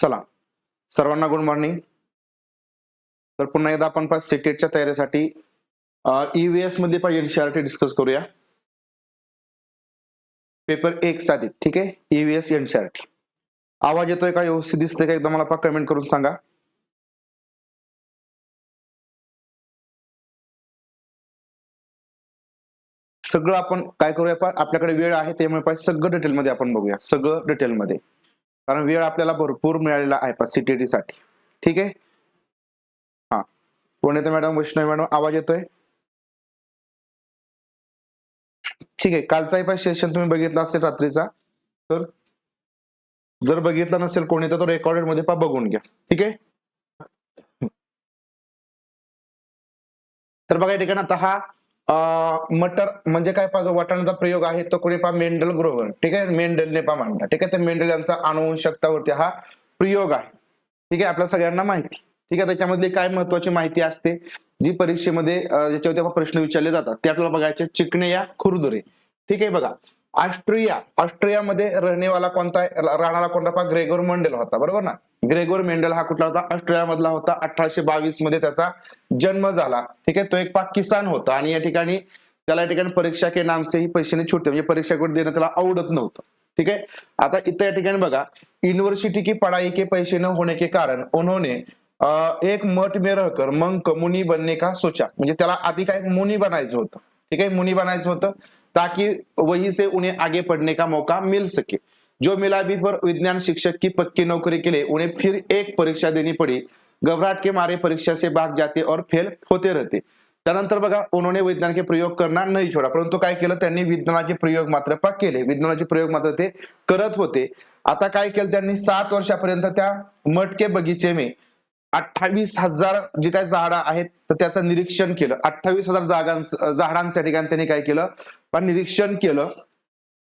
चला सर्वांना good morning तर पुन्हा एकदा आपण पाच सेटेटच्या तयारीसाठी ईव्हीएसमध्ये पाहिजे एनसीआरटी डिस्कस करूया. पेपर एक साधित ठीक आहे? ईव्हीएस एनसीआरटी आवाज येतोय का? व्यवस्थित दिसतोय का? एकदा मला पा कमेंट करून सांगा. सगळं आपण काय करूया पा आपल्याकडे वेळ आहे त्यामुळे पाहिजे सगळं डिटेलमध्ये आपण बघूया. सगळं डिटेलमध्ये कारण वेळ आपल्याला भरपूर मिळालेला आहे पा सीटीटी साठी. ठीक आहे? हा. कोण येतं मॅडम वैष्णवी मॅडम आवाज येतोय? ठीक आहे. कालचाही पण सेशन तुम्ही बघितला असेल रात्रीचा तर जर बघितला नसेल कोणी तर तो रेकॉर्डेडमध्ये पा बघून घ्या. ठीक आहे? तर बघा या ठिकाणी आता हा मटर म्हणजे काय पाहिजे वाटाण्याचा प्रयोग आहे तो कोणी पहा मेंडल ग्रोवर. ठीक आहे? मेंडलने पा मांडला. ठीक आहे? तर मेंडल यांचा अनुवंशकतावरती हा प्रयोग आहे. ठीक आहे? आपल्या सगळ्यांना माहिती. ठीक आहे? त्याच्यामधली काय महत्वाची माहिती असते? जी परीक्षेमध्ये ज्याच्यावरती प्रश्न विचारले जातात ते आपल्याला बघायचे चिकणे या खुरदुरे. ठीक आहे? बघा. ऑस्ट्रिया ऑस्ट्रियामध्ये राहणेवाला कोणता राहणारा कोणता पहा? ग्रेगोर मेंडल होता बरोबर ना? ग्रेगोर मेंडल हा कुठला होता? ऑस्ट्रियामधला होता. अठराशे बावीसमध्ये त्याचा जन्म झाला. ठीक आहे? तो एक पाक किसान होता आणि या ठिकाणी त्याला या ठिकाणी परीक्षा के नाम से ही पैसे छुटते म्हणजे परीक्षा कुठे देणं त्याला आवडत नव्हतं. ठीक आहे? आता इथं या ठिकाणी बघा युनिव्हर्सिटी की पढ़ाई के पैसे न होने के कारण उन्होंने एक मठ में रहकर मंक मुनी बनने का सोचा. म्हणजे त्याला आधी काय? मुनी बनायचं होतं. ठीक आहे? मुनी बनायचं होतं. ताकि वही से उन्हें आगे पढ़ने का मौका मिल सके। जो मिला भी पर विज्ञान शिक्षक की पक्की नौकरी के लिए उन्हें फिर एक परीक्षा देनी पड़ी। घबराहट के मारे परीक्षा से भाग जाते और फेल होते रहते। त्यानंतर बघा उन्होंने विज्ञान के प्रयोग करना नाही छोडा परंतु काय केलं त्यांनी विज्ञानाचे प्रयोग मात्र पा केले। विज्ञानाचे प्रयोग मात्र ते करत होते। आता काय केलं त्यांनी सात वर्षापर्यंत त्या मटके बगीचे में अठ्ठावीस हजार जी काय झाडं आहेत तर त्याचं निरीक्षण केलं. अठ्ठावीस हजार जागांचं झाडांच्या ठिकाणी त्यांनी काय केलं? पण निरीक्षण केलं.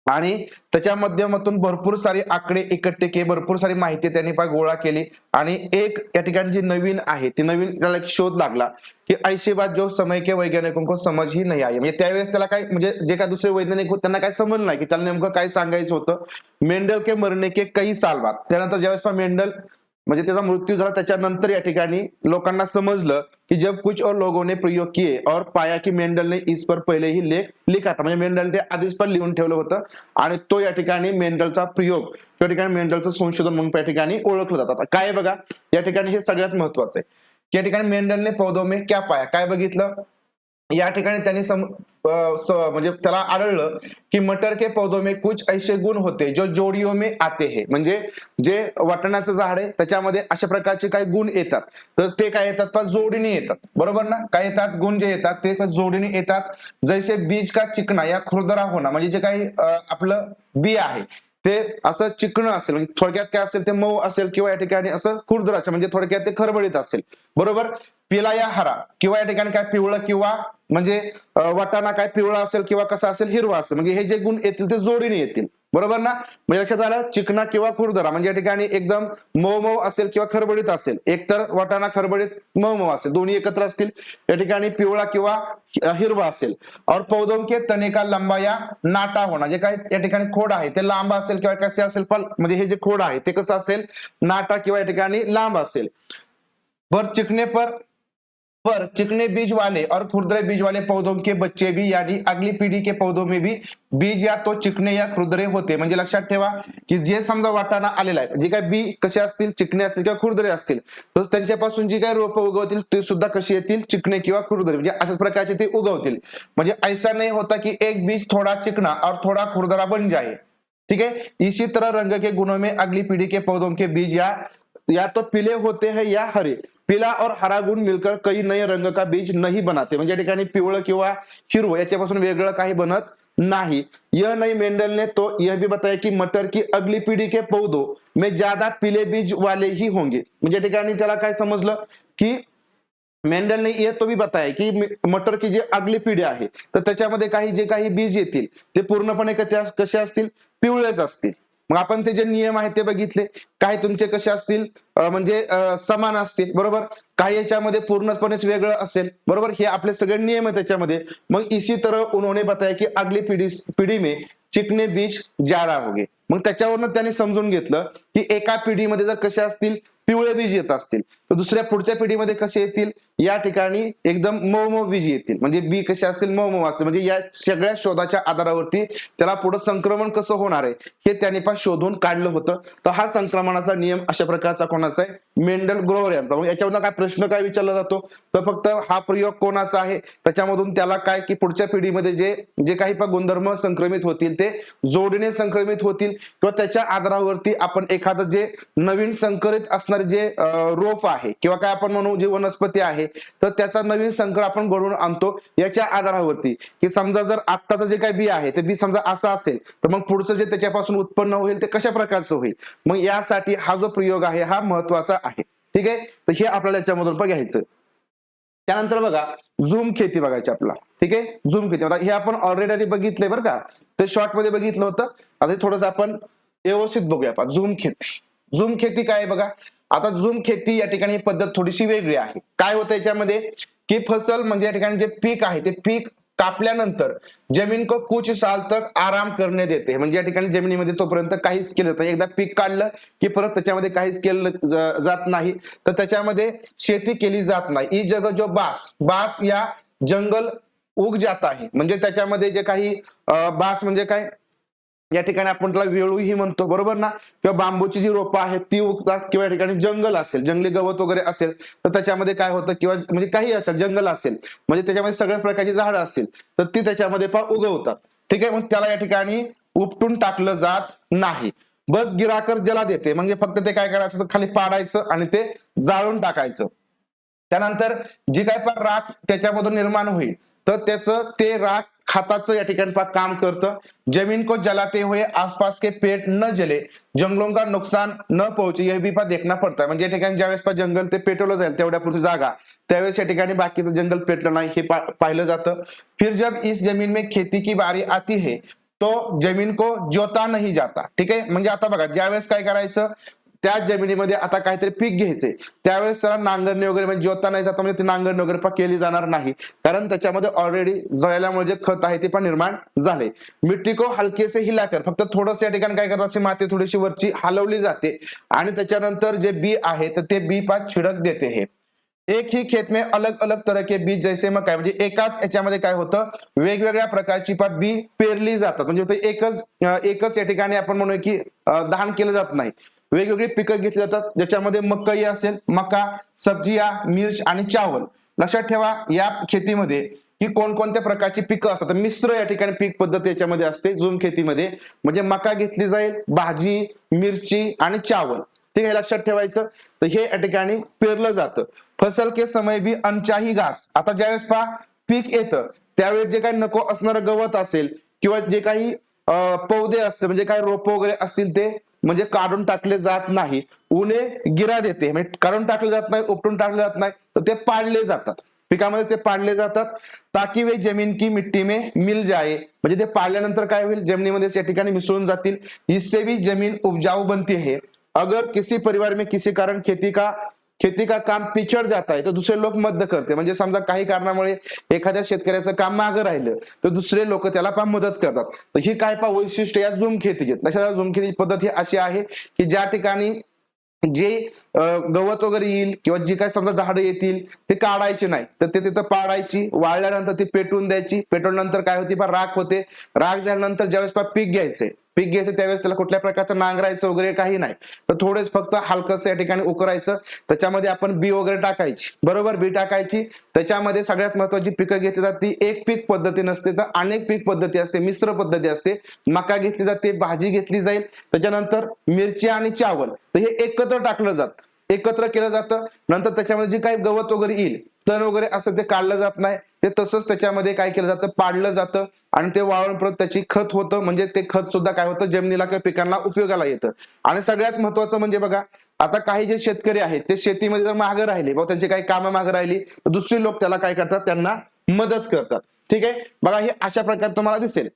आणि त्याच्या माध्यमातून भरपूर सारे आकडे एकट्ठे केले भरपूर सारी माहिती त्यांनी पा गोळा केली. आणि एक या ठिकाणी जी नवीन आहे ती नवीन त्याला एक शोध लागला की ऐशी बात जो समय के वैज्ञानिकों को समज ही नाही आहे. म्हणजे त्यावेळेस त्याला काय म्हणजे जे काय दुसरे वैज्ञानिक होते त्यांना काय समजलं नाही की त्याला नेमकं काय सांगायचं होतं. मेंडल के मरणे के कई साल बाद त्यानंतर ज्यावेळेस मेंडल म्हणजे त्याचा मृत्यू झाला त्याच्यानंतर या ठिकाणी लोकांना समजलं की जब कुछ और लोगों ने प्रयोग किए और पाया की मेंडल ने इस पर पहिले ही लेख लिखा था. म्हणजे मेंडल ते आधीच पण लिहून ठेवलं होतं आणि तो या ठिकाणी मेंडलचा प्रयोग त्या ठिकाणी मेंडलचं संशोधन म्हणून त्या ठिकाणी ओळखलं जातं. काय बघा या ठिकाणी हे सगळ्यात महत्वाचं आहे. या ठिकाणी मेंडलने पौधो में क्या पाया? काय बघितलं? या ठिकाणी त्यांनी सम म्हणजे त्याला आढळलं की मटर के पौधों में कुछ ऐसे गुण होते जो जोडियों में आते हे. म्हणजे जे वाटण्याचं झाड आहे त्याच्यामध्ये अशा प्रकारचे काही गुण येतात. तर ते काय येतात? पण जोडीने येतात. बरोबर ना? काय येतात? गुण जे येतात ते जोडीने येतात? जैसे बीज का चिकना या खुरदरा होणं. म्हणजे जे काही आपलं बी आहे ते असं चिकणं असेल म्हणजे थोडक्यात काय असेल ते मऊ असेल किंवा या ठिकाणी असं खुरदुराचं म्हणजे थोडक्यात ते खरबडीत असेल. बरोबर? पिला या हरा किंवा या ठिकाणी काय पिवळं किंवा म्हणजे वाटाणा काय पिवळा असेल किंवा कसा असेल हिरवा असेल म्हणजे हे जे गुण येतील ते जोडीने येतील. बरोबर ना? म्हणजे लक्षात आलं चिकना किंवा खुरदरा म्हणजे या ठिकाणी एकदम मऊ मऊ असेल किंवा खरबडीत असेल. एकतर वाटाणा खरबडीत मऊ मऊ असेल. दोन्ही एकत्र असतील. या ठिकाणी पिवळा किंवा हिरवा असेल. और पौधों के लंबा या नाटा होणार. जे काय या ठिकाणी खोड आहे ते लांब असेल किंवा कसे असेल पण म्हणजे हे जे खोड आहे ते कसं असेल? नाटा किंवा या ठिकाणी लांब असेल. बर चिकने पर पर चिकने बीज वाले और खुरदरे बीज वाले पौधों के बच्चे भी यानी अगली पीढ़ी के पौधों में भी बीज या तो चिकने या खुरदरे होते म्हणजे लक्षात ठेवा की जे समजा वाटाणा आलेला आहे जे काय बी कसे असतील चिकणे असतील किंवा खुरदरे असतील तर त्यांच्यापासून जी काही रोपं उगवतील ते सुद्धा कशी येतील? चिकणे किंवा खुरदरे. म्हणजे अशाच प्रकारचे ते उगवतील. म्हणजे ऐसा नाही होता की एक बीज थोडा चिकना और थोडा खुरदरा बन जाए. ठीक है इसी तरह रंग के गुणों में अगली पीढ़ी के पौधों के बीज या या तो पिले होते है या हरे। पिला और हरा गुण मिलकर कई नए रंग का बीज नहीं बनाते। म्हणजे या ठिकाणी पिवळं किंवा हिरवं याच्यापासून वेगळं काही बनत नाही. यह नई मेंडल ने तो यह भी बताया कि मटर की अगली पीढ़ी के पौधों में ज्यादा पीले बीज वाले ही होंगे। म्हणजे या ठिकाणी त्याला काय समजलं की मेंडल ने यह तो भी बताया की मटर की जी अगली पिढी आहे तर त्याच्यामध्ये काही जे काही बीज येतील ते पूर्णपणे कथे- कसे असतील? पिवळेच असतील. मग आपण ते जे नियम आहेत ते बघितले. काही तुमचे कसे असतील म्हणजे समान असतील बरोबर? काही याच्यामध्ये पूर्णपणेच वेगळं असेल बरोबर? हे आपले सगळे नियम आहेत त्याच्यामध्ये. मग इसी तरह उन्होंने बताया की अगली पिढी पिढी में चिकने बीज जाडा होगे. मग त्याच्यावरनं त्यांनी समजून घेतलं की एका पिढीमध्ये जर कसे असतील पिवळे बीज येत असतील. तर दुसऱ्या पुढच्या पिढीमध्ये कसे येतील? या ठिकाणी एकदम मऊ मऊ बीज येतील. म्हणजे बी कसे असतील? मऊ असतील. म्हणजे या सगळ्या शोधाच्या आधारावरती त्याला पुढे संक्रमण कसं होणार आहे हे त्यांनी पण शोधून काढलं होतं. तर हा संक्रमणाचा नियम अशा प्रकारचा कोणाचा आहे? मेंडल ग्रोवर यांचा. मग याच्यामधून काय प्रश्न काय विचारला जातो? तर फक्त हा प्रयोग कोणाचा आहे? त्याच्यामधून त्याला काय की पुढच्या पिढीमध्ये जे जे काही पण गुणधर्म संक्रमित होतील ते जोडीने संक्रमित होतील. किंवा त्याच्या आधारावरती आपण एखादं जे नवीन संकरित असणारे जे रोप आहे किंवा काय आपण म्हणू जे वनस्पती आहे तर त्याचा नवीन संकर आपण घडवून आणतो याच्या आधारावरती. की समजा जर आत्ताचं जे काही बी आहे ते बी समजा असं असेल तर मग पुढचं जे त्याच्यापासून उत्पन्न होईल ते कशा प्रकारचं होईल? मग यासाठी हा जो प्रयोग आहे हा महत्त्वाचा आहे. ठीक आहे? तर हे आपल्याला याच्यामधून पण घ्यायचं. त्यानंतर बघा झूम खेती बघायची आपला ठीक आहे? झूम खेती. आता हे आपण ऑलरेडी आधी बघितलंय बरं का? ते शॉर्टमध्ये बघितलं होतं. आता थोडस आपण व्यवस्थित बघूया आपण झूम खेती. झूम खेती काय आहे बघा? आता झूम खेती या ठिकाणी पद्धत थोडीशी वेगळी आहे. काय होतं याच्यामध्ये? की फसल म्हणजे या ठिकाणी जे पीक आहे ते पीक कापल्यानंतर जमीन को कुछ साल तक आराम करणे देते. म्हणजे या ठिकाणी जमिनीमध्ये तोपर्यंत काहीच केलं जात एकदा पीक काढलं की परत त्याच्यामध्ये काहीच केलं जात नाही. तर त्याच्यामध्ये शेती केली जात नाही. ही जग जो बास बास या जंगल उग जात आहे. म्हणजे त्याच्यामध्ये जे काही बास म्हणजे काय? या ठिकाणी आपण त्याला वेळूही म्हणतो बरोबर ना? किंवा बांबूची जी रोपं आहेत ती उगतात किंवा या ठिकाणी जंगल असेल जंगली गवत वगैरे असेल तर त्याच्यामध्ये काय होतं? किंवा म्हणजे काही असेल जंगल असेल म्हणजे त्याच्यामध्ये सगळ्याच प्रकारची झाडं असतील तर ती त्याच्यामध्ये पण उगवतात. ठीक आहे? मग त्याला या ठिकाणी उपटून टाकलं जात नाही. बस गिराकर ज्याला देते म्हणजे फक्त ते काय करायचं? खाली पाडायचं आणि ते जाळून टाकायचं. त्यानंतर जी काय पण राख त्याच्यामधून निर्माण होईल तर त्याचं ते राख खाताचं या ठिकाणी काम करतं. जमीन को जलाते हुए आसपास के पेड़ न जले. जंगलों का नुकसान न पहुंचे यह भी पा देखना पडता म्हणजे या ठिकाणी ज्यावेळेस पा जंगल ते पेटवलं जाईल तेवढ्यापुरती जागा. त्यावेळेस या ठिकाणी बाकीचं जंगल पेटलं नाही हे पा- पाहिलं जातं. फिर जब इस जमीन में खेती की बारी आती है तो जमीन को जोता नहीं जाता. ठीक आहे? म्हणजे आता बघा ज्यावेळेस काय करायचं? त्या जमिनीमध्ये आता काहीतरी पीक घ्यायचंय. त्यावेळेस त्याला नांगरणी वगैरे म्हणजे जोता नाही जाता म्हणजे ती नांगरणी वगैरे पण केली जाणार नाही. कारण त्याच्यामध्ये ऑलरेडी जळल्यामुळे जे खत आहे ते पण निर्माण झाले. मिट्टी को हलके हिलाकर फक्त थोडस या ठिकाणी काय करतात माती थोडीशी वरची हलवली जाते. आणि त्याच्यानंतर जे बी आहे तर ते बी पाच छिडक देते हे. एक ही खेत में अलग अलग तरह के बीज जैसे मग काय म्हणजे एकाच याच्यामध्ये काय होतं वेगवेगळ्या प्रकारची पा बी पेरली जातात. म्हणजे एकच एकच या ठिकाणी आपण म्हणूया की अं, केलं जात नाही. वेगवेगळी पिकं घेतली जातात ज्याच्यामध्ये मकई असेल मका सब्जिया मिर्च आणि चावल. लक्षात ठेवा या शेतीमध्ये की कोणकोणत्या प्रकारची पिकं असतात? मिश्र या ठिकाणी पीक पद्धत याच्यामध्ये असते झूम शेतीमध्ये. म्हणजे मका घेतली जाईल भाजी मिरची आणि चावल. ठीक आहे लक्षात ठेवायचं. तर हे या ठिकाणी पेरलं जातं. फसल के समय भी अनचाही घास. आता ज्यावेळेस पहा पीक येतं त्यावेळेस जे काही नको असणारं गवत असेल किंवा जे काही पौधे असते म्हणजे काही रोप वगैरे असतील ते म्हणजे काढून टाकले जात नाही. उने गिरा देते. म्हणजे काढून टाकले जात नाही उपटून टाकले जात नाही तर ते पाडले जातात. पिकामध्ये ते पाडले जातात. ताकि वे जमीन की मिट्टी में मिल जाए. म्हणजे ते पाडल्यानंतर काय होईल? जमिनीमध्ये या ठिकाणी मिसळून जातील. इससे भी जमीन उपजाऊ बनती है अगर किसी परिवार में किसी कारण खेती का खेती का काम पिछड़ जात आहे तर दुसरे लोक मदत करते. म्हणजे समजा काही कारणामुळे एखाद्या शेतकऱ्याचं काम मागं राहिलं तर दुसरे लोक त्याला पण मदत करतात. तर ही काय पा वैशिष्ट्य या झूम खेतीची आहेत. लक्षात झूम खेती पद्धत ही अशी आहे की ज्या ठिकाणी जे गवत वगैरे येईल किंवा जी काही समजा झाडं येतील ते काढायची नाही. तर ते तिथं पाडायची वाळल्यानंतर ती पेटवून द्यायची. पेटवल्यानंतर काय होती पा राख होते. राख झाल्यानंतर ज्यावेळेस पा पीक घ्यायचे पीक घ्यायचं त्यावेळेस त्याला कुठल्या प्रकारचं नांगरायचं वगैरे काही नाही. तर थोडेच फक्त हलकस या ठिकाणी उकरायचं. त्याच्यामध्ये आपण बी वगैरे टाकायची. बरोबर? बी टाकायची. त्याच्यामध्ये सगळ्यात महत्वाची पिकं घेतली जातात ती एक पीक पद्धती नसते तर अनेक पीक पद्धती असते. मिश्र पद्धती असते. मका घेतली जाते. भाजी घेतली जाईल. त्याच्यानंतर मिरची आणि चावल. तर हे एकत्र टाकलं जातं. एकत्र केलं जातं. नंतर त्याच्यामध्ये जे काही गवत वगैरे येईल तण वगैरे असं ते काढलं जात नाही. ते तसंच त्याच्यामध्ये काय केलं जातं? पाडलं जातं. आणि ते वाळून परत त्याची खत होतं. म्हणजे ते खत सुद्धा काय होतं? जमिनीला किंवा पिकांना उपयोगाला येतं. आणि सगळ्यात महत्वाचं म्हणजे बघा आता काही जे शेतकरी आहेत ते शेतीमध्ये जर मागं राहिले बाबा त्यांची काही कामं मागं राहिली तर दुसरे लोक त्याला काय करतात? त्यांना मदत करतात. ठीक आहे? बघा हे अशा प्रकारे तुम्हाला दिसेल.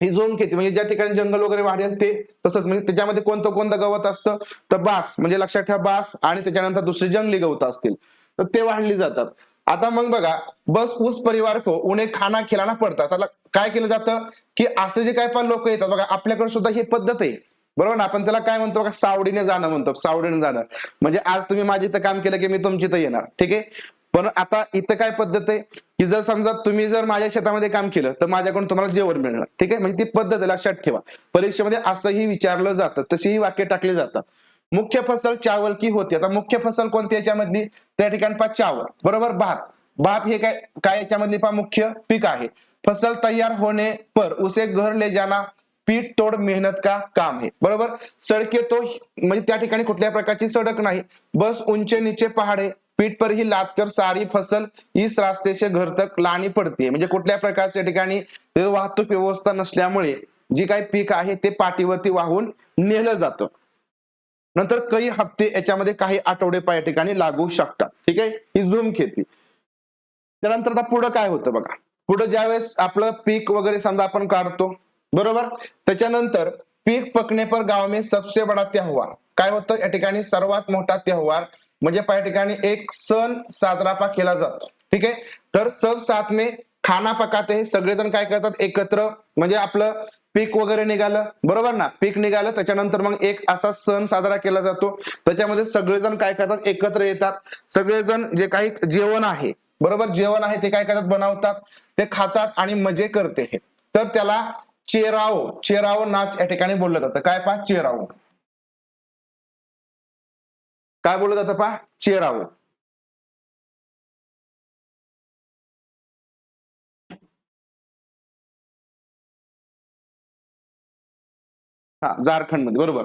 ही झोन खेती म्हणजे ज्या ठिकाणी जंगल वगैरे वाढेल ते तसंच. म्हणजे त्याच्यामध्ये कोणतं कोणतं गवत असतं? तर बास. म्हणजे लक्षात ठेवा बास आणि त्याच्यानंतर दुसरी जंगली गवत असतील. तर ते वाढली जातात. आता मग बघा बस उस परिवार को उन्हे खाना खिलाना पडतात. त्याला काय केलं जातं की असे जे काय पण लोक येतात बघा आपल्याकडे सुद्धा ही पद्धत आहे. बरोबर ना? आपण त्याला काय म्हणतो? का सावडीने जाणं म्हणतो. सावडीने जाणं. म्हणजे आज तुम्ही माझी इथं काम केलं की मी तुमची इथं येणार. ठीक आहे? पण आता इथं काय पद्धत आहे? की जर समजा तुम्ही जर माझ्या शेतामध्ये काम केलं तर माझ्याकडून तुम्हाला जेवण मिळणार. ठीक आहे? म्हणजे ती पद्धत लक्षात ठेवा. परीक्षेमध्ये असंही विचारलं जातं तशीही वाक्य टाकली जातात. मुख्य फसल चावल की होती आता मुख्य फसल कोणती याच्यामधली? त्या ठिकाणी पहा चावल. बरोबर? भात. भात हे काय काय याच्यामधली पहा मुख्य पीक आहे. फसल तैयार होने पर उसे घर ले जाना पीठ तोड मेहनत का काम है बरोबर? सडके तो म्हणजे त्या ठिकाणी कुठल्या प्रकारची सडक नाही. बस उंचे नीचे पहाडे पीठ पर ही लादकर सारी फसल इस रास्ते से घर तक लाणी पडते. म्हणजे कुठल्या प्रकारच्या ठिकाणी वाहतूक व्यवस्था नसल्यामुळे जी काही पीक आहे ते पाठीवरती वाहून नेलं जातं. नंतर काही हप्ते याच्यामध्ये काही आठवडे या ठिकाणी लागू शकतात. ठीक आहे? ही झूम खेती त्यानंतर आता पुढं काय होतं बघा? पुढं ज्यावेळेस आपलं पीक वगैरे समजा आपण काढतो बरोबर? त्याच्यानंतर पीक पकने पर गाव में सबसे बडा त्यौहार. काय होतं? या ठिकाणी सर्वात मोठा त्यौहार म्हणजे या ठिकाणी एक सण साजरा पा केला जातो. ठीक आहे? तर सब साथ में खाना पकाते हे सगळेजण काय करतात? एकत्र म्हणजे आपलं पीक वगैरे निघालं बरोबर ना? पीक निघालं त्याच्यानंतर मग एक असा सण साजरा केला जातो. त्याच्यामध्ये सगळेजण काय करतात? एकत्र येतात. सगळेजण जे काही जेवण आहे बरोबर? जेवण आहे ते काय करतात? बनवतात. ते खातात आणि मजे करते हे. तर त्याला चेराव चेराव नाच या ठिकाणी बोललं जातं. काय पहा? चेराव. काय बोललं जातं पहा? चेराव. हा झारखंडमध्ये बरोबर.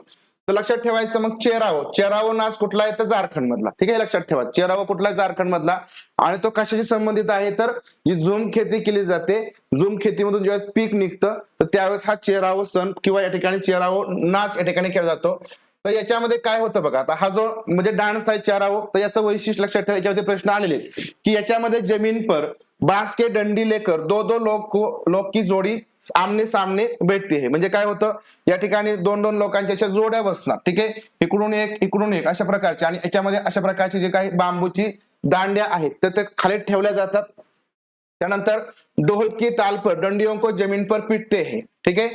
तर लक्षात ठेवायचं मग चेरावो. चेरावो नाच कुठला आहे तर झारखंड मधला ठीक आहे लक्षात ठेवा. चेरावो कुठला आहे? झारखंड मधला आणि तो कशाशी संबंधित आहे? तर ही झूम खेती केली जाते झूम खेतीमधून ज्यावेळेस पीक निघतं तर त्यावेळेस हा चेराव सण किंवा या ठिकाणी चेरावो नाच या ठिकाणी केला जातो. तर याच्यामध्ये काय होतं बघा आता हा जो म्हणजे डान्स आहे चेराव तर याचं वैशिष्ट्य लक्षात ठेवा. प्रश्न आलेले आहेत. की याच्यामध्ये जमीन पर बांस के डंडी लेकर दो दो लोक की जोडी आमने सामने भेटते हे. म्हणजे काय होतं? या ठिकाणी दोन दोन लोकांच्या अशा जोड्या बसणार. ठीक आहे? इकडून एक इकडून एक अशा प्रकारचे आणि याच्यामध्ये अशा प्रकारचे जे काही बांबूची दांड्या आहेत तर ते खाली ठेवल्या जातात. त्यानंतर ढोल की ताल पर को जमीन पर पिटते हे. ठीक आहे?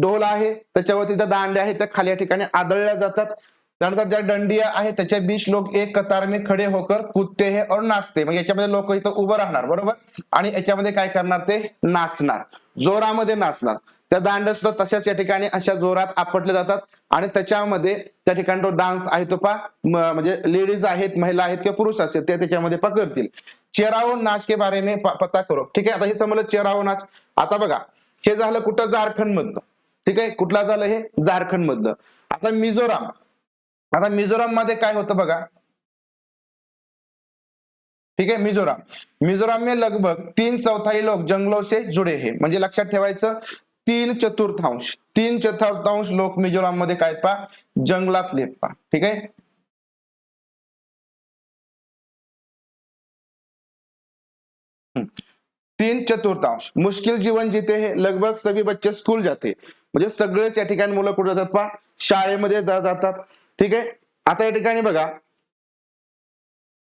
ढोल आहे त्याच्यावरती त्या दांड्या आहेत त्या खाली या ठिकाणी आदळल्या जातात. त्यानंतर ज्या दंडिया आहे त्याच्या बीच लोक एक कतार खडे होकर कुदते हे और नाचते. मग याच्यामध्ये लोक इथं उभं राहणार बरोबर? आणि याच्यामध्ये काय करणार ते? नाचणार. जोरामध्ये नाचणार. त्या दांड सुद्धा तशाच या ठिकाणी अशा जोरात आपटले जातात. आणि त्याच्यामध्ये त्या ठिकाणी तो डान्स आहे तो पा म्हणजे लेडीज आहेत महिला आहेत किंवा पुरुष असेल ते त्याच्यामध्ये पकडतील. चेराओ नाच के बारे में प- पता करो. ठीक आहे? आता हे समजलं चेराओ नाच. आता बघा हे झालं कुठं झारखंड मधलं ठीक आहे? कुठला झालं हे? झारखंड मधलं आता मिझोराम. आता मिझोराममध्ये काय होतं बघा. ठीक आहे मिझोराम. मिझोराम में लगभग तीन चौथाई लोग जंगलों से जुड़े हैं. म्हणजे लक्षात ठेवायचं तीन चतुर्थांश. तीन चतुर्थांश लोक मिझोराममध्ये काय आहेत पा जंगलातले आहेत पा ठीक आहे? तीन चतुर्थांश. मुश्किल जीवन जीते हे लगभग सभी बच्चे स्कूल जाते. म्हणजे सगळेच या ठिकाणी मुलं कुठे जातात पा शाळेमध्ये जातात. ठीक आहे? आता या ठिकाणी बघा.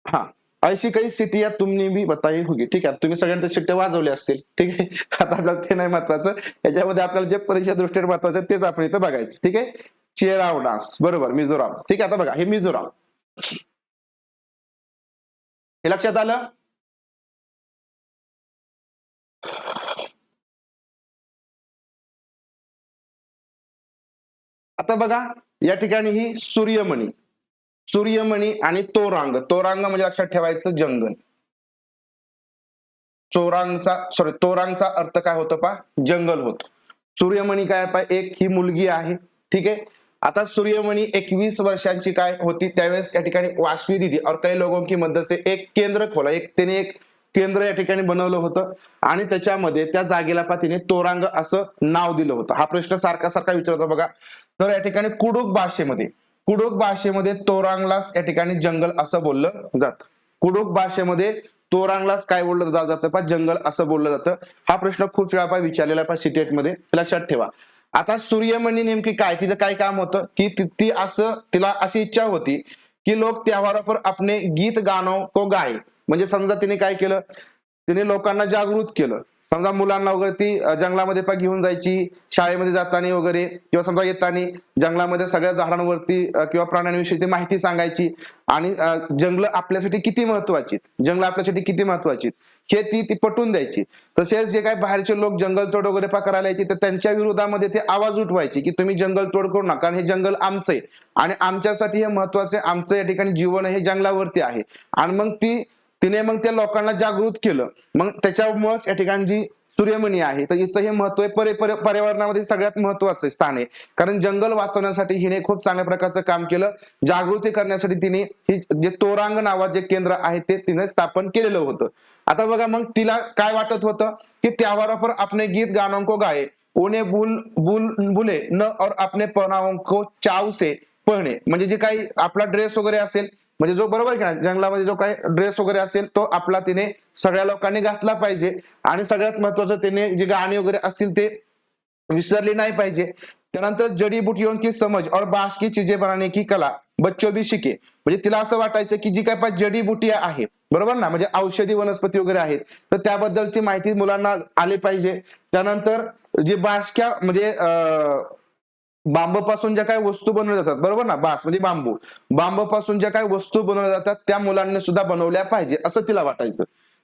हा. ऐशी काही सिटी तुम्ही भी बताई होगी. ठीक आहे? तुम्ही सगळ्यांच्या शिट्ट्या वाजवल्या असतील. ठीक आहे? आता आपल्याला ते नाही महत्वाचं. याच्यामध्ये आपल्याला जे परीक्षा दृष्टीने महत्वाचं तेच आपण इथं बघायचं. ठीक आहे? चेराव डान्स बरोबर. मिझोराम. ठीक आहे? आता बघा. हे मिझोराम. हे लक्षात आलं? आता बघा या ठिकाणी ही सूर्यमणी. सूर्यमणी आणि तोरांग. तोरांग म्हणजे लक्षात ठेवायचं जंगल. चोरांगचा सॉरी तोरांगचा अर्थ काय होतो पा जंगल होतो. सूर्यमणी काय पा एक ही मुलगी आहे. ठीक आहे? आता सूर्यमणी एकवीस वर्षांची काय होती? त्यावेळेस या ठिकाणी वासवी दिदी और काही लोगों की मदत से एक केंद्र खोला. एक त्याने एक केंद्र या ठिकाणी बनवलं होतं. आणि त्याच्यामध्ये त्या जागेला पा तिने तोरांग असं नाव दिलं होतं. हा प्रश्न सारखा सारखा विचारतो बघा. तर या ठिकाणी कुडूक भाषेमध्ये कुडूक भाषेमध्ये तोरांगलास या ठिकाणी जंगल असं बोललं जातं. कुडूक भाषेमध्ये तोरांगलास काय बोललं जातं पा जंगल असं बोललं जातं. हा प्रश्न खूप वेळा पा विचारलेला पा सिटेटमध्ये लक्षात ठेवा. आता सूर्यमणी नेमकी काय? तिचं काय काम होतं? की ती- ती असं तिला अशी इच्छा होती कि लोग त्योहारों पर अपने गीत गानों को गाए म्हणजे समजा तिने काय केलं? तिने लोकांना जागृत केलं. समजा मुलांना वगैरे ती जंगलामध्ये पण घेऊन जायची शाळेमध्ये जाताना वगैरे किंवा समजा येताना जंगलामध्ये सगळ्या झाडांवरती किंवा प्राण्यांविषयी ती माहिती सांगायची. आणि जंगल आपल्यासाठी किती महत्वाची जंगल आपल्यासाठी किती महत्वाची हे ती ती पटवून द्यायची. तसेच जे काही बाहेरचे लोक जंगलतोड वगैरे पा करायला यायचे तर त्यांच्या विरोधामध्ये ते आवाज उठवायचे की तुम्ही जंगल तोड करू नका कारण हे जंगल आमचं आहे. आणि आमच्यासाठी हे महत्वाचं आहे. आमचं या ठिकाणी जीवन हे जंगलावरती आहे. आणि मग ती तिने मग त्या लोकांना जागृत केलं. मग त्याच्यामुळेच या ठिकाणी जी सूर्यमणी आहे तर हिचं हे महत्त्व आहे परे पर्यावरणामध्ये सगळ्यात महत्वाचं स्थान आहे. कारण जंगल वाचवण्यासाठी हिने खूप चांगल्या प्रकारचं काम केलं. जागृती करण्यासाठी तिने ही जे तोरांग नावाचे जे केंद्र आहे ते तिने स्थापन केलेलं होतं. आता बघा मग तिला काय वाटत होतं? की त्यावर पर गीत गाणं को गाये. उन्हें भूल बुल बुले न और आपने पणाओं को चाव से पहने. म्हणजे जे काही आपला ड्रेस वगैरे असेल म्हणजे जो बरोबर आहे जंगलामध्ये जो काही ड्रेस वगैरे असेल तो आपला तिने सगळ्या लोकांनी घातला पाहिजे. आणि सगळ्यात महत्वाचं तिने जे गाणी वगैरे असतील ते विसरली नाही पाहिजे. त्यानंतर जडी येऊन की समज और बांस की चीजें बनाने की कला बच्चो बी शिके. म्हणजे तिला असं वाटायचं की जी काय पाच जडीबुटी आहे बरोबर ना? म्हणजे औषधी वनस्पती वगैरे आहेत. तर त्याबद्दलची माहिती मुलांना आली पाहिजे. त्यानंतर जे बासक्या म्हणजे अं, बांबूपासून ज्या काही वस्तू बनवल्या जातात बरोबर ना? बास म्हणजे बांबू. बांबूपासून ज्या काही वस्तू बनवल्या जातात त्या मुलांनी सुद्धा बनवल्या पाहिजे असं तिला वाटायचं.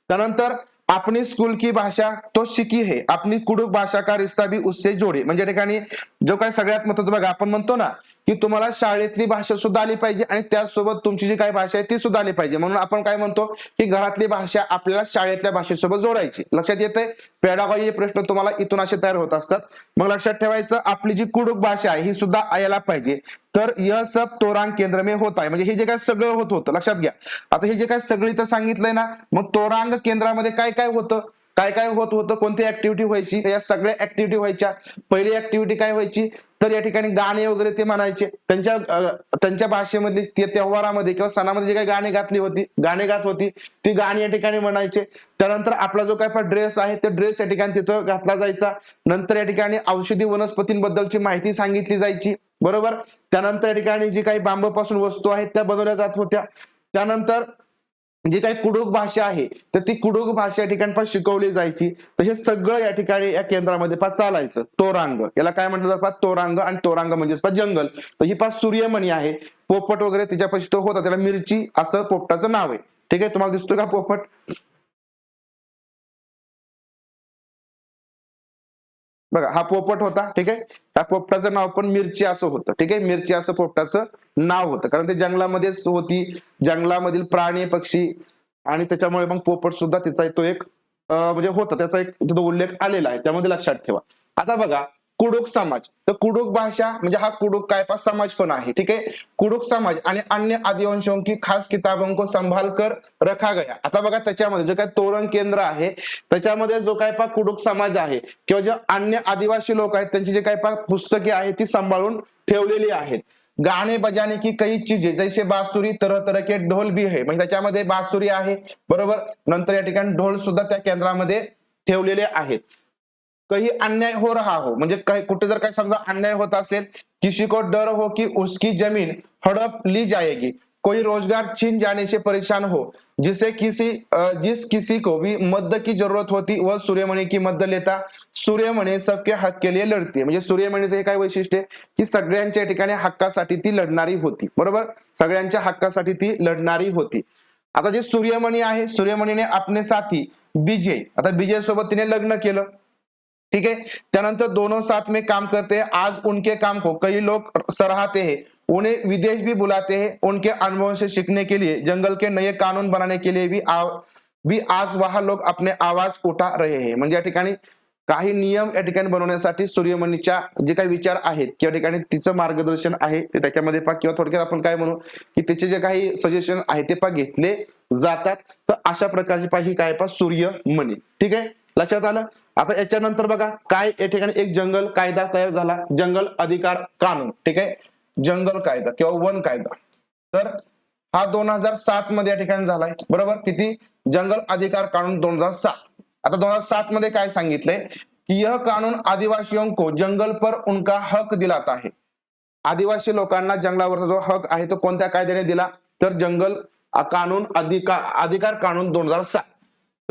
त्यानंतर आपली स्कूल की भाषा तो शिकी है. आपली कुडूक भाषा का रिश्ता भी उससे जोडे. म्हणजे या ठिकाणी जो काही सगळ्यात महत्वाचं बघा आपण म्हणतो ना की तुम्हाला शाळेतली भाषा सुद्धा आली पाहिजे आणि त्याचसोबत तुमची जी काही भाषा आहे ती सुद्धा आली पाहिजे. म्हणून आपण काय म्हणतो की घरातली भाषा आपल्याला शाळेतल्या भाषेसोबत जोडायची. लक्षात येते पेडागॉजी प्रश्न तुम्हाला इथून असे तयार होत असतात. मग लक्षात ठेवायचं आपली जी कुडूक भाषा आहे ही सुद्धा यायला पाहिजे. तर यह सब तोरांग केंद्र में होत आहे. म्हणजे हे जे काय सगळं होत होतं लक्षात घ्या. आता हे जे काय सगळी तर सांगितलंय ना मग तोरांग केंद्रामध्ये काय काय होतं? काय काय होत होतं कोणती ऍक्टिव्हिटी व्हायची या सगळ्या ऍक्टिव्हिटी व्हायच्या. पहिली ऍक्टिव्हिटी काय व्हायची? तर या ठिकाणी गाणे वगैरे ते म्हणायचे. त्यांच्या त्यांच्या भाषेमधली ते त्योहारामध्ये किंवा सणामध्ये जे काही गाणी घातली होती गाणे गात होती ती गाणी या ठिकाणी म्हणायचे. त्यानंतर आपला जो काय ड्रेस आहे ते ड्रेस या ठिकाणी तिथं घातला जायचा. नंतर या ठिकाणी औषधी वनस्पतींबद्दलची माहिती सांगितली जायची. बरोबर? त्यानंतर या ठिकाणी जी काही बांबूपासून वस्तू आहेत त्या बनवल्या जात होत्या. त्यानंतर म्हणजे जी काही कुडूक भाषा आहे तर ती कुडूक भाषा या ठिकाणी पण शिकवली जायची. तर हे सगळं या ठिकाणी या केंद्रामध्ये पास चालायचं. तोरांग. याला काय म्हटलं जातं? तोरांग आणि तोरांग म्हणजेच जंगल. तर ही पाच सूर्यमणी आहे. पोपट वगैरे तिच्यापाशी तो होता. त्याला मिरची असं पोपटाचं नाव आहे. ठीक आहे? तुम्हाला दिसतोय का पोपट? बघा हा पोपट होता ठीक आहे? त्या पोपटाचं नाव पण मिरची असं होतं ठीक आहे? मिरची असं पोपटाचं नाव होतं. कारण ते जंगलामध्येच होती जंगलामधील प्राणी पक्षी आणि त्याच्यामुळे मग पोपट सुद्धा तिचा तो एक म्हणजे होता त्याचा एक तिथं उल्लेख आलेला आहे. त्यामध्ये लक्षात ठेवा. आता बघा कुडूक समाज. तर कुडूक भाषा म्हणजे हा कुडूक कायपा समाज पण आहे ठीक आहे? कुडूक समाज आणि अन्य आदिवंशों की खास किताबों को संभाल कर रखा गया आता बघा त्याच्यामध्ये जो काय तोरण केंद्र आहे त्याच्यामध्ये जो काय पा कुडूक समाज आहे किंवा जे अन्य आदिवासी लोक आहेत त्यांची जे काय पा पुस्तके आहेत ती सांभाळून ठेवलेली आहेत. गाणे बजाने की काही चीजे जैसे बासुरी तरह तरह के ढोल भी आहे म्हणजे त्याच्यामध्ये बासुरी आहे बरोबर? नंतर या ठिकाणी ढोल सुद्धा त्या केंद्रामध्ये ठेवलेले आहेत. कही अन्याय हो रहा हो. म्हणजे काही कुठे जर काही समजा अन्याय होत असेल किसी को डर हो कि उसकी जमीन हड़प ली जाएगी. कोई रोजगार छीन जाने से परेशान हो. जिसे किसी जिस किसी को भी मद्द की जरूरत होती वह सूर्यमणी की मद्द लेता. सूर्यमणी सबके हक के लिए लढते म्हणजे सूर्यमणीचं हे काय वैशिष्ट्य आहे? की सगळ्यांच्या ठिकाणी हक्कासाठी ती लढणारी होती. बरोबर? सगळ्यांच्या हक्कासाठी ती लढणारी होती. आता जे सूर्यमणी आहे सूर्यमणीने आपले साथी विजय आता विजय सोबत तिने लग्न केलं. ठीक है त्यानंतर दोनों साथ में काम करते हैं। आज उनके काम को कई लोग सराहते हैं। उन्हें विदेश भी बुलाते हैं उनके अनुभव से सीखने के लिए। जंगल के नए कानून बनाने के लिए भी आ, भी आज वहां लोग अपने आवाज उठा रहे हैं। म्हणजे या ठिकाणी काही नियम या ठिकाणी बनवण्यासाठी सूर्यमणीच्या जे काही विचार आहेत किंवा ठिकाणी तिचं मार्गदर्शन आहे ते त्याच्यामध्ये पा किंवा थोडक्यात आपण काय म्हणू की त्याचे जे काही सजेशन आहे ते पा घेतले जातात. तर अशा प्रकारची पा ही काय पा सूर्यमणी. ठीक आहे? लक्षात आलं? आता याच्यानंतर बघा काय या ठिकाणी एक जंगल कायदा तयार झाला. जंगल अधिकार कानून ठीक आहे? जंगल कायदा किंवा वन कायदा. तर हा दोन हजार सात मध्ये या ठिकाणी झालाय बरोबर? किती? जंगल अधिकार कानून दोन हजार सात. आता दोन हजार सात मध्ये काय सांगितलंय? की यह कानून आदिवासियों को जंगल पर उनका हक दिलाता है आदिवासी लोकांना जंगलावरचा जो हक आहे तो कोणत्या कायद्याने दिला? तर जंगल कानून अधिकार अधिकार कानून दोन हजार सात.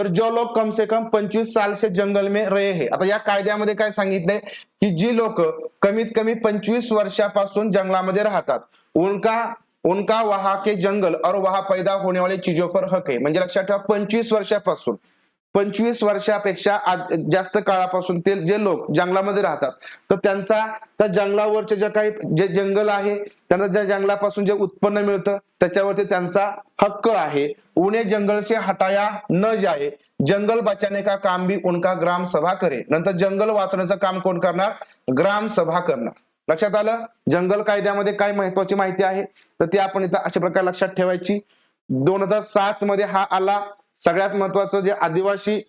तर जो लोग कम से कम पंचवीस साल से जंगल में रहे है. आता या कायद्यामध्ये काय सांगितलंय? की जी लोक कमीत कमी पंचवीस वर्षापासून जंगलामध्ये राहतात. उनका उनका वहा के जंगल और वहा पैदा होने वाले चीजों पर हक आहे म्हणजे लक्षात ठेवा पंचवीस वर्षापासून. पंचवीस वर्षापेक्षा जास्त काळापासून ते जे लोक जंगलामध्ये राहतात तर त्यांचा त्या जंगलावरचे जे काही जे जंगल आहे त्यांना ज्या जंगलापासून जे उत्पन्न मिळतं त्याच्यावरती त्यांचा हक्क आहे. उन्हें जंगल से हटाया न जाए। जंगल बचाने का काम भी उनका ग्राम सभा करे। नंतर जंगल वाचण्याचं काम कोण करणार? ग्राम सभा करणार। लक्षात आलं? जंगल कायद्यामध्ये काय महत्वाची माहिती आहे? तर ती आपण इथं अशा प्रकारे लक्षात ठेवायची. दोन हजार सात मध्ये हा आला. सगळ्यात महत्वाचं जे आदिवासी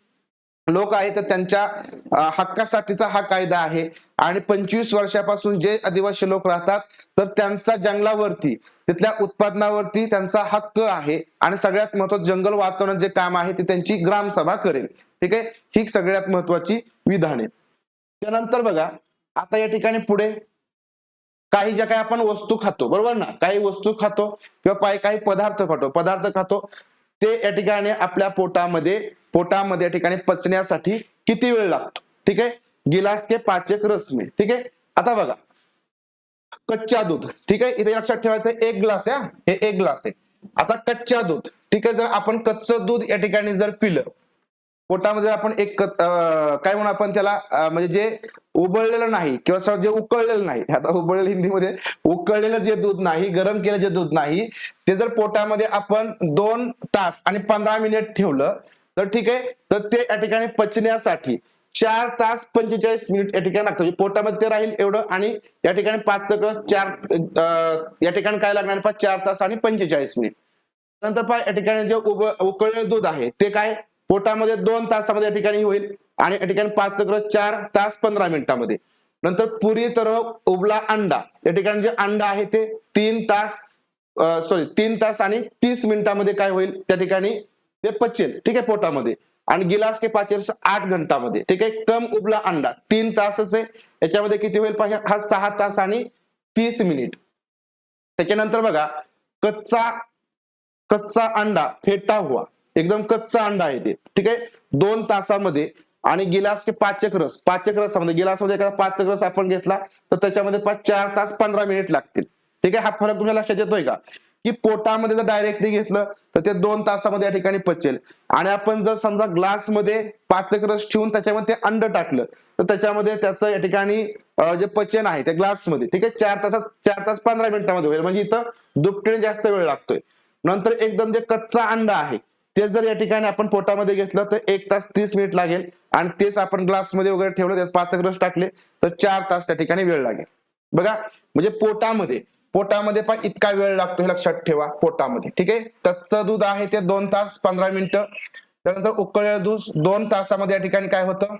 लोक आहेत तर त्यांच्या हक्कासाठीचा हा कायदा आहे. आणि पंचवीस वर्षापासून जे आदिवासी लोक राहतात तर त्यांचा जंगलावरती तिथल्या उत्पादनावरती त्यांचा हक्क आहे. आणि सगळ्यात महत्वाचं जंगल वाचवण्याचं जे काम आहे ते त्यांची ग्रामसभा करेल. ठीक आहे? ही सगळ्यात महत्वाची विधाने त्यानंतर बघा आता या ठिकाणी पुढे काही ज्या काही आपण वस्तू खातो बरोबर ना? काही वस्तू खातो किंवा पाय- काही पदार्थ खातो पदार्थ खातो ते या ठिकाणी आपल्या पोटामध्ये पोटामध्ये या ठिकाणी पचण्यासाठी किती वेळ लागतो? ठीक आहे? गिलास के पाच एक रस में ठीक आहे? आता बघा. कच्चा दूध. ठीक आहे? इथे लक्षात ठेवायचं एक ग्लास आहे हा. हे एक ग्लास आहे. आता कच्चा दूध. ठीक आहे? जर आपण कच्चं दूध या ठिकाणी जर पिलं पोटामध्ये जर आपण एक काय म्हणू आपण त्याला म्हणजे जे उबळलेलं नाही किंवा जे उकळलेलं नाही आता उबळलेलं हिंदीमध्ये उकळलेलं जे दूध नाही गरम केलं जे दूध नाही ते जर पोटामध्ये आपण दोन तास आणि पंधरा मिनिट ठेवलं तर ठीक आहे. तर ते या ठिकाणी पचण्यासाठी चार तास पंचेचाळीस मिनिट या ठिकाणी लागतं म्हणजे पोटामध्ये ते राहील एवढं आणि या ठिकाणी पाच चार या ठिकाणी काय लागणार पाच चार तास आणि पंचेचाळीस मिनिट. नंतर पहा या ठिकाणी जे उब उकळलेलं दूध आहे ते काय? पोटामध्ये दोन तासामध्ये या ठिकाणी होईल आणि या ठिकाणी पाच चक्र चार तास पंधरा मिनिटामध्ये. नंतर पुरी तरह उबला अंडा. या ठिकाणी जे अंडा आहे ते तीन तास सॉरी तीन तास आणि तीस मिनिटामध्ये काय होईल? त्या ठिकाणी ते पचेल ठीक आहे पोटामध्ये. आणि गिलास के पाचेल आठ घंटामध्ये ठीक आहे कम उबला अंडा तीन तासच आहे. याच्यामध्ये किती होईल पाहिजे हा सहा तास आणि तीस मिनिट. त्याच्यानंतर बघा कच्चा कच्चा अंडा फेटा हुआ एकदम कच्चा अंडा आहे ते ठीक आहे. दोन तासामध्ये आणि गिलास के पाच एक रस पाच एक रसामध्ये गिलासमध्ये एखादा पाच एक रस आपण घेतला तर त्याच्यामध्ये पाच चार तास पंधरा मिनिट लागतील. ठीक आहे हा फरक तुमच्या लक्षात येतोय का? की पोटामध्ये जर डायरेक्टली घेतलं तर ते दोन तासामध्ये या ठिकाणी पचेल. आणि आपण जर समजा ग्लासमध्ये पाच एक रस ठेवून त्याच्यामध्ये ते अंड टाकलं तर त्याच्यामध्ये त्याचं या ठिकाणी जे पचन आहे त्या ग्लासमध्ये ठीक आहे? चार तासात चार तास पंधरा मिनिटामध्ये होईल. म्हणजे इथं दुपटीने जास्त वेळ लागतोय. नंतर एकदम जे कच्चा अंडा आहे ते जर या ठिकाणी आपण पोटामध्ये घेतलं तर एक तास तीस मिनिट लागेल. आणि तेच आपण ग्लासमध्ये वगैरे ठेवलं त्यात पाच एक रस टाकले तर चार तास त्या ठिकाणी वेळ लागेल. बघा म्हणजे पोटामध्ये पोटामध्ये पण इतका वेळ लागतो हे लक्षात ठेवा पोटामध्ये. ठीक आहे? कच्चं दूध आहे ते दोन तास पंधरा मिनिटं. त्यानंतर उकळलेलं दूध दोन तासामध्ये या ठिकाणी काय होतं?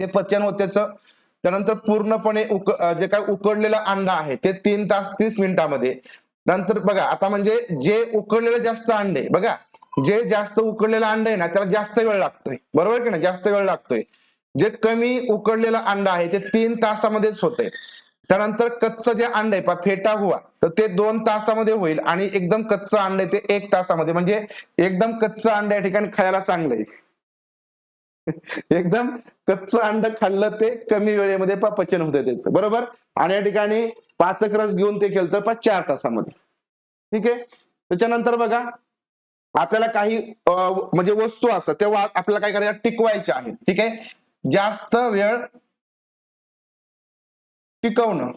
ते पचन होतेच. त्यानंतर पूर्णपणे उक जे काय उकडलेलं अंडा आहे ते तीन तास तीस मिनिटामध्ये. नंतर बघा आता म्हणजे जे उकडलेलं जास्त अंडे बघा. जे जास्त उकडलेलं अंड आहे ना त्याला जास्त वेळ लागतोय. बरोबर की ना जास्त वेळ लागतोय. जे कमी उकडलेलं अंडा आहे ते तीन तासामध्येच होतंय. त्यानंतर कच्चं जे अंड आहे पा फेटा हुआ. तर ते दोन तासामध्ये होईल आणि एकदम कच्चं अंड आहे ते एक तासामध्ये. म्हणजे एकदम कच्चं अंड या ठिकाणी खायला चांगलं आहे. एकदम कच्चं अंड खाल्लं ते कमी वेळेमध्ये पा पचन होतं त्याचं. बरोबर? आणि या ठिकाणी पाच रस घेऊन ते केलं तर चार तासामध्ये. ठीक आहे? त्याच्यानंतर बघा आपल्याला काही म्हणजे वस्तू असतात तेव्हा आपल्याला काय करायचं? टिकवायच्या आहेत. ठीक आहे? जास्त वेळ टिकवणं.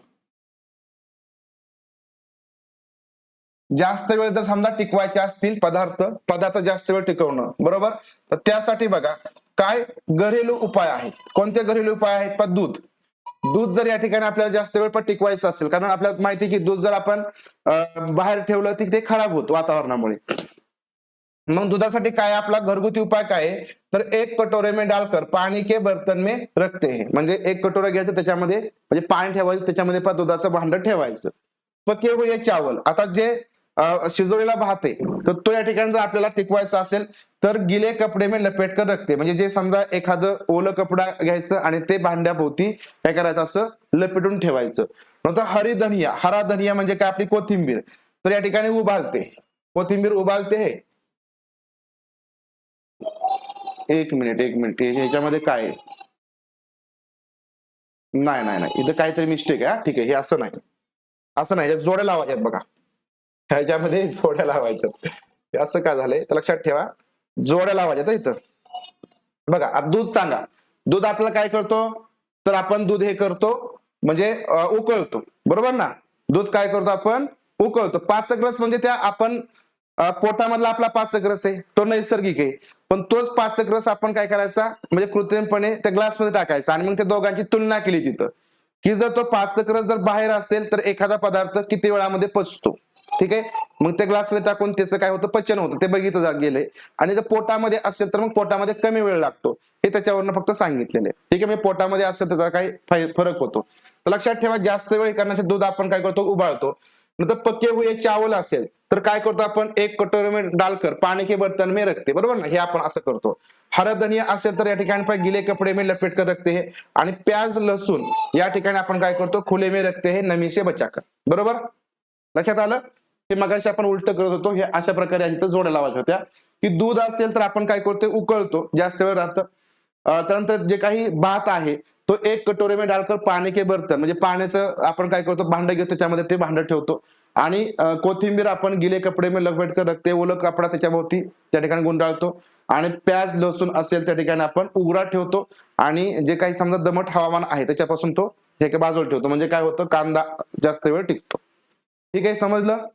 जास्त वेळ जर समजा टिकवायचे असतील पदार्थ पदार्थ जास्त वेळ टिकवणं बरोबर? तर त्यासाठी बघा काय घरेलू उपाय आहेत? कोणते घरेलू उपाय आहेत? पण दूध. दूध जर या ठिकाणी आपल्याला जास्त वेळ पण टिकवायचं असेल कारण आपल्याला माहिती की दूध जर आपण बाहेर ठेवलं तर ते खराब होतं वातावरणामुळे. मग दुधासाठी काय आपला घरगुती उपाय काय आहे? तर एक कटोरे में डालकर पाणी के बर्तन में रखते हैं. म्हणजे एक कटोरा घ्यायचं त्याच्यामध्ये म्हणजे पाणी ठेवायचं त्याच्यामध्ये पण दुधाचं भांड ठेवायचं. पके हुए चावल. आता जे शिजवलेला भात आहे तर तो या ठिकाणी जर आपल्याला टिकवायचा असेल तर गिले कपडे मे लपेटकर रखते. म्हणजे जे समजा एखादं ओलं कपडा घ्यायचं आणि ते भांड्याभोवती काय करायचं? असं लपेटून ठेवायचं. नंतर हरी धनिया हरा धनिया म्हणजे काय? आपली कोथिंबीर. तर या ठिकाणी उभालते कोथिंबीर उबालते. हे एक मिनिट एक मिनिट. ह्याच्यामध्ये काय? आहे? नाही नाही नाही. इथं काहीतरी मिस्टेक आहे हा. ठीक आहे हे असं नाही. असं नाही. जोड्या लावायच्यात बघा. ह्याच्यामध्ये जोड्या लावायच्यात. असं काय झालंय? तर लक्षात ठेवा. जोड्या लावायच्यात इथं. बघा आता दूध सांगा. दूध आपल्याला काय करतो? तर आपण दूध हे करतो म्हणजे उकळतो. बरोबर ना? दूध काय करतो आपण? उकळतो. पाचक रस म्हणजे त्या आपण पोटामधला आपला पाचक रस आहे तो नैसर्गिक आहे. पण तोच पाचक रस आपण काय करायचा? म्हणजे कृत्रिमपणे त्या ग्लासमध्ये टाकायचा आणि मग त्या दोघांची तुलना केली तिथं. की जर तो पाचक रस जर बाहेर असेल तर एखादा पदार्थ किती वेळामध्ये पचतो. ठीक आहे? मग ते ग्लासमध्ये टाकून त्याचं काय होतं? पचन होतं. ते बघितलं गेले आणि जर पोटामध्ये असेल तर मग पोटामध्ये कमी वेळ लागतो. हे त्याच्यावरनं फक्त सांगितलेलं आहे. ठीक आहे? मी पोटामध्ये असेल त्याचा काही फरक होतो. तर लक्षात ठेवा जास्त वेळ करण्याचे दूध आपण काय करतो? उबाळतो. नंतर पके हुए चावल असेल तर काय करतो आपण? एक कटोरी में डालकर पाणी के बर्तन में रखते बरोबर ना? हे आपण असं करतो. हरा धनिया असेल तर या ठिकाणी पाय गिले कपडे में लपेट कर रखते हे. आणि प्याज लसूण या ठिकाणी आपण काय करतो? खुले में रखते हे नमी से बचाकर बरोबर? लक्षात आलं? हे मगाशी आपण उलट करत होतो हे अशा प्रकारे इथं जोड्या लावायच्या होत्या. की दूध असेल तर आपण काय करतो उकळतो. जास्त वेळ राहतं. त्यानंतर जे काही भात आहे तो एक कटोरे में डालकर पाणी के बर्तन म्हणजे पाण्याचं आपण काय करतो भांड घेतो त्याच्यामध्ये ते भांड ठेवतो. आणि कोथिंबीर आपण गिले कपडे में लपेट कर रखते ओलं कपडा त्याच्याभोवती त्या ठिकाणी गुंडाळतो आणि प्याज लसूण असेल त्या ठिकाणी आपण उघडा ठेवतो. आणि जे काही समजा दमट हवामान आहे त्याच्यापासून तो हे काही बाजूला ठेवतो. म्हणजे काय होतं कांदा जास्त वेळ टिकतो. ठीक आहे समजलं?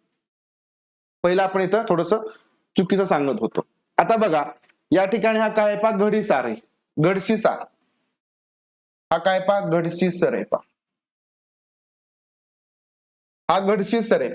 पहिलं आपण इथं थोडस चुकीचं सांगत होतो. आता बघा या ठिकाणी हा काय पा घडी सार आहे. गडशी सार हा काय पा घडशी सर पा हा घडशी सर आहे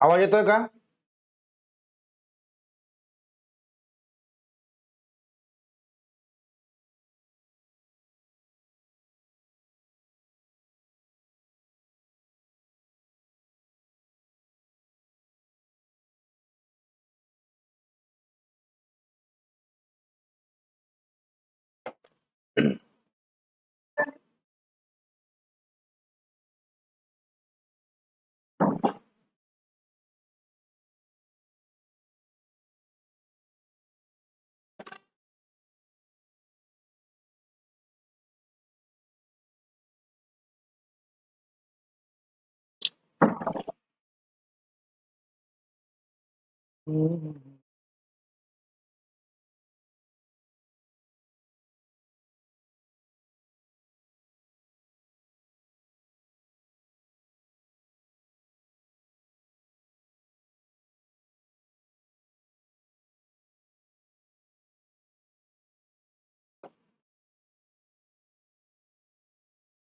आवाज येतोय का? Mm-hmm.